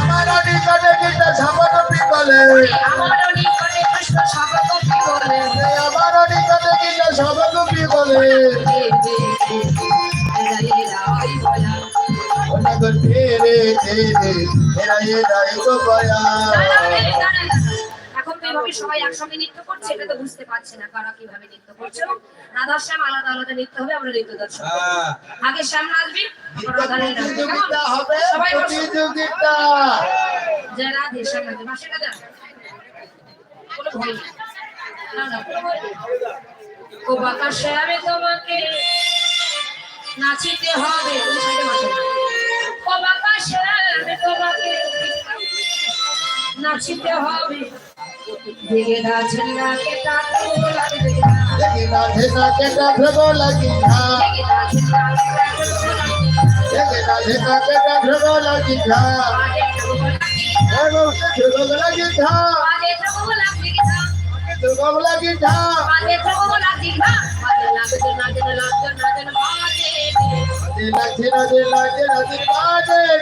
আমার নিকটে কৃষ্ণ সর্বকপি বলে আমারও নিকটে কৃষ্ণ সর্বকপি বলে এই আমার নিকটে কৃষ্ণ সর্বকপি বলে রে রে রে রে রাই বলা ওনাগর তেরে তেরে এরা এরাই গো বয়া এখন সবাই একসঙ্গে নৃত্য করছে এটা তো বুঝতে পারছে না কারা কীভাবে নৃত্য করছে। রাধার শ্যাম আলাদা আলাদা নৃত্য হবে আমরা নৃত্য দর্শন হ্যাঁ। আগে শ্যাম নাচবি সবাই প্রতিযোগিতা। জয় রাধে শ্যাম নাচবে মাসে রাধা কোনো ভয় না না ও বাঁকা শ্যামে তোমাকে নাচিতে হবে। ও বাঁকা শ্যামে তোমাকে নাচিতে হবে। দেখে গাছের নাকে টাকা লাগে দেখে দেখি রাধে না কেটা ভ্রগ লাগি না দেখে গাছের নাকে টাকা দেখি রাধে না কেটা ভ্রগ লাগি না এগো ভ্রগ লাগি না বাজে প্রভু লাগছে কি না ভ্রগ লাগি না বাজে প্রভু লাগছে কি না বাজে লাগছে নাচে লাগছে নাচে বাজে রাধে রাধে রাধে রাধে বাজে রে নাচো বদল চলা তো তো দে বদল চলা তো তো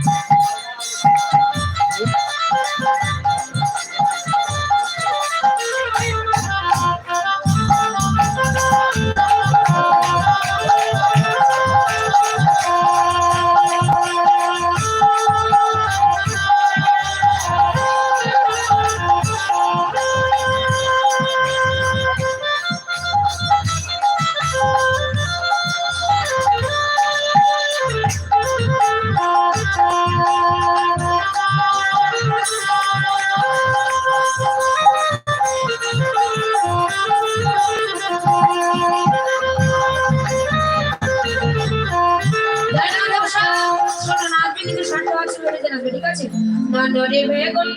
Bye. দণ্ডরে আছে। গড়াই নাচবি বেগুন